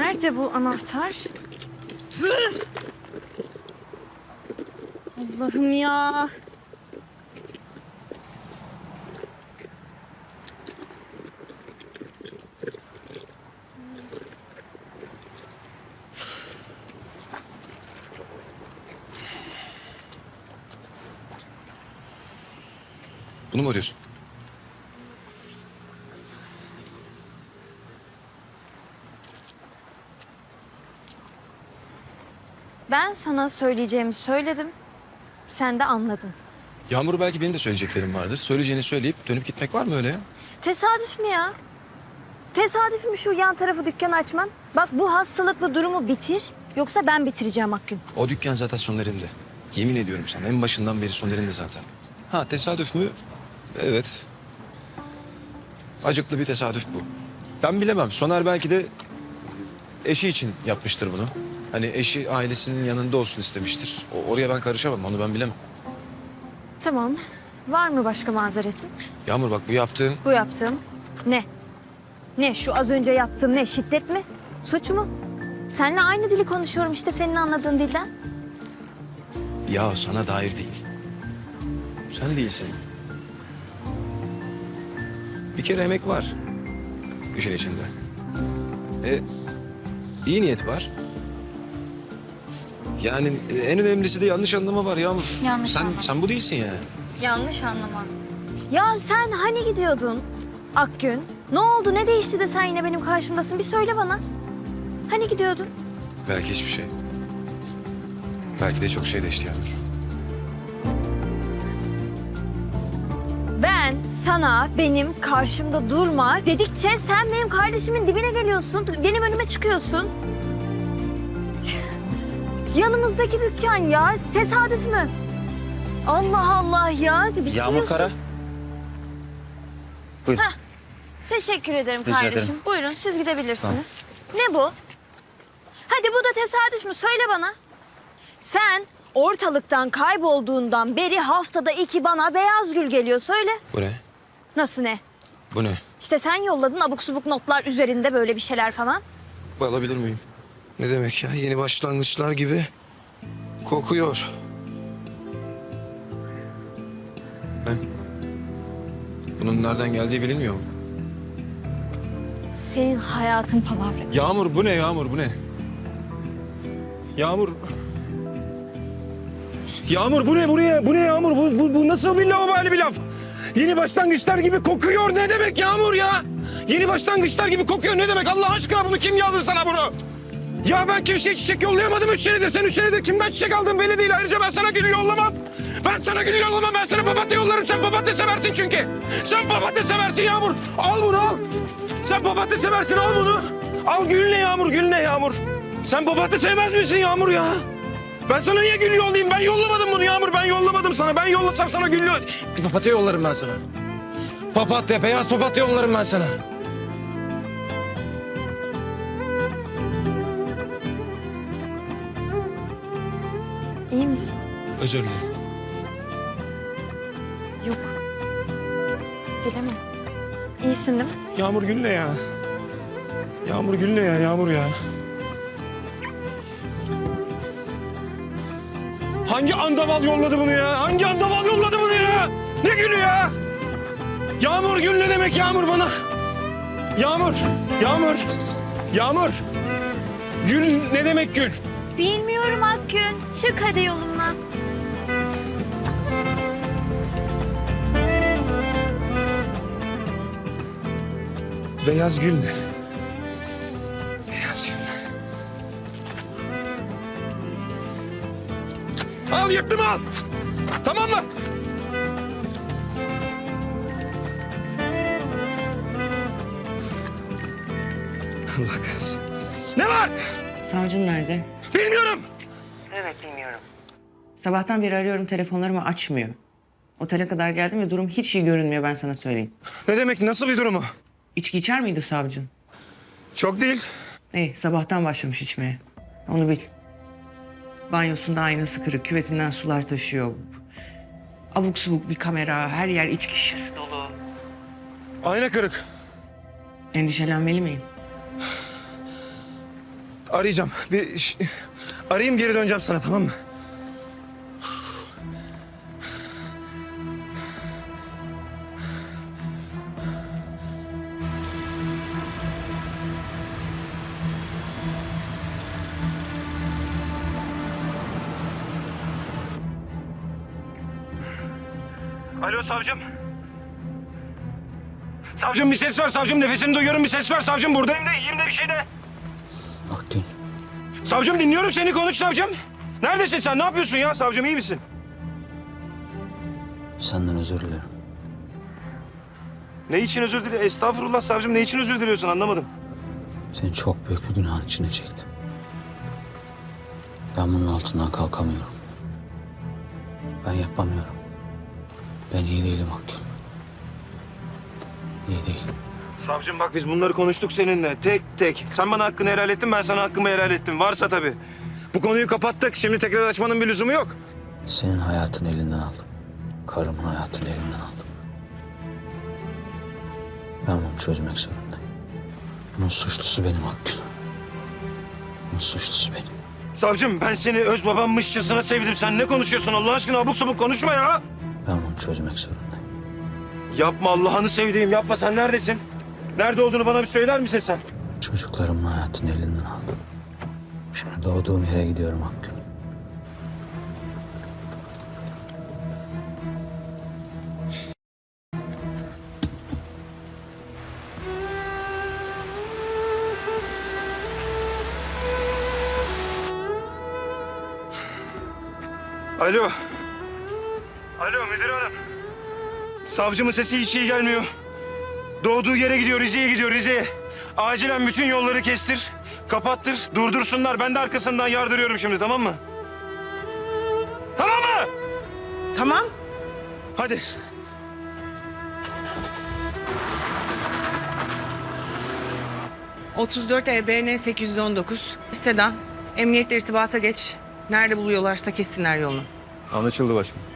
Nerede bu anahtar? Üf! Allah'ım ya. Bunu mu arıyorsun? Ben sana söyleyeceğimi söyledim. Sen de anladın. Yağmur belki benim de söyleyeceklerim vardır. Söyleyeceğini söyleyip dönüp gitmek var mı öyle ya? Tesadüf mü ya? Tesadüf mü şu yan tarafı dükkan açman? Bak bu hastalıklı durumu bitir. Yoksa ben bitireceğim Akgün. O dükkan zaten Soner'inde. Yemin ediyorum sana en başından beri Soner'inde zaten. Ha tesadüf mü? Evet. Acıklı bir tesadüf bu. Ben bilemem. Soner belki de eşi için yapmıştır bunu. Hani eşi ailesinin yanında olsun istemiştir. O, oraya ben karışamam. Onu ben bilemem. Tamam. Var mı başka mazeretin? Yağmur bak bu yaptığın Bu yaptığım ne? Ne? Şu az önce yaptığım ne? Şiddet mi? Suç mu? Seninle aynı dili konuşuyorum işte senin anladığın dilden. ya sana dair değil. Sen değilsin. Bir kere emek var işin içinde. E, iyi niyet var. Yani en önemlisi de yanlış anlama var Yağmur. Yanlış sen, anlama. Sen bu değilsin yani. Yanlış anlama. Ya sen hani gidiyordun Akgün? Ne oldu? Ne değişti de sen yine benim karşımdasın? Bir söyle bana. Hani gidiyordun? Belki hiçbir şey. Belki de çok şey değişti Yağmur. Ben sana benim karşımda durma dedikçe sen benim kardeşimin dibine geliyorsun. Benim önüme çıkıyorsun. Yanımızdaki dükkan ya. Tesadüf mü? Allah Allah ya. Bitiriyorsun. Yağmur Kara. Buyurun. Teşekkür ederim Rica kardeşim. ederim. Buyurun siz gidebilirsiniz. Ne bu? Hadi bu da tesadüf mü? Söyle bana. Sen ortalıktan kaybolduğundan beri haftada iki bana beyaz gül geliyor. Söyle. Bu ne? Nasıl ne? Bu ne? İşte sen yolladın abuk subuk notlar üzerinde böyle bir şeyler falan. Bu alabilir miyim? Ne demek ya? Yeni başlangıçlar gibi kokuyor. Ne? Bunun nereden geldiği bilinmiyor mu? Senin hayatın palavra. Yağmur bu ne Yağmur bu ne? Yağmur. Yağmur bu ne bu ne bu ne Yağmur bu, bu, bu nasıl bir lavabali bir laf? Yeni başlangıçlar gibi kokuyor ne demek Yağmur ya? Yeni başlangıçlar gibi kokuyor ne demek Allah aşkına bunu kim yazdı sana bunu? Ya ben kimseye çiçek yollayamadım üç senedir. Sen üç senedir kimden çiçek aldın belli değil. Ayrıca ben sana gül yollamam. Ben sana gül yollamam. Ben sana papatya yollarım. Sen papatya seversin çünkü. Sen papatya seversin Yağmur. Al bunu al. Sen papatya seversin al bunu. Al gül ne Yağmur gül ne Yağmur. Sen papatya sevmez misin Yağmur ya? Ben sana niye gül yollayayım? Ben yollamadım bunu Yağmur. Ben yollamadım sana. Ben yollasam sana gül yol... Papatya yollarım ben sana. Papatya, beyaz papatya yollarım ben sana. İyi misin? Özür dilerim. Yok. Dileme. İyisin değil mi? Yağmur gül ne ya? Yağmur gül ne ya? Yağmur ya. Hangi andaval yolladı bunu ya? Hangi andaval yolladı bunu ya? Ne gülü ya? Yağmur gül ne demek Yağmur bana? Yağmur, Yağmur, Yağmur. Gül ne demek gül? Bilmiyorum Akgün. Çık hadi yolumdan. Beyaz gül ne? Beyaz gül. Al yırttım al. Tamam mı? Allah kahretsin. Ne var? Savcın nerede? Bilmiyorum. Evet bilmiyorum. Sabahtan beri arıyorum telefonlarımı açmıyor. Otele kadar geldim ve durum hiç iyi görünmüyor ben sana söyleyeyim. Ne demek? Nasıl bir durumu? İçki içer miydi savcın? Çok değil. İyi sabahtan başlamış içmeye. Onu bil. Banyosunda aynası kırık, küvetinden sular taşıyor. Abuk subuk bir kamera, her yer içki şişesi dolu. Ayna kırık. Endişelenmeli miyim? Arayacağım. Bir arayayım geri döneceğim sana tamam mı? Alo savcım. Savcım bir ses ver savcım nefesini duyuyorum bir ses ver savcım buradayım da iyiyim de bir şey de. Savcım dinliyorum seni konuş savcım. Neredesin sen ne yapıyorsun ya savcım iyi misin? senden özür dilerim. Ne için özür diliyorsun? Estağfurullah savcım ne için özür diliyorsun anlamadım. Seni çok büyük bir günahın içine çektim. Ben bunun altından kalkamıyorum. Ben yapamıyorum. Ben iyi değilim Akgün. İyi değilim. Savcım bak biz bunları konuştuk seninle tek tek. Sen bana hakkını helal ettin ben sana hakkımı helal ettim. Varsa tabii. Bu konuyu kapattık şimdi tekrar açmanın bir lüzumu yok. Senin hayatını elinden aldım. Karımın hayatını elinden aldım. Ben bunu çözmek zorundayım. Bunun suçlusu benim Akgün. Bunun suçlusu benim. Savcım ben seni öz babammışçasına sevdim. Sen ne konuşuyorsun Allah aşkına abuk sabuk konuşma ya. Ben bunu çözmek zorundayım. Yapma Allah'ını sevdiğim yapma sen neredesin? Nerede olduğunu bana bir söyler misin sen? Çocuklarımın hayatını elinden aldım. Şimdi doğduğum yere gidiyorum Akgün. Alo. Alo müdür hanım. Savcımın sesi hiç iyi gelmiyor. Doğduğu yere gidiyor, Rize'ye gidiyor, Rize'ye. Acilen bütün yolları kestir, kapattır, durdursunlar. Ben de arkasından yardırıyorum şimdi, tamam mı? Tamam mı? Tamam. Hadi. ...34 EBN 819. Sedan. Emniyetle irtibata geç. Nerede buluyorlarsa kessinler yolunu. Anlaşıldı başkanım.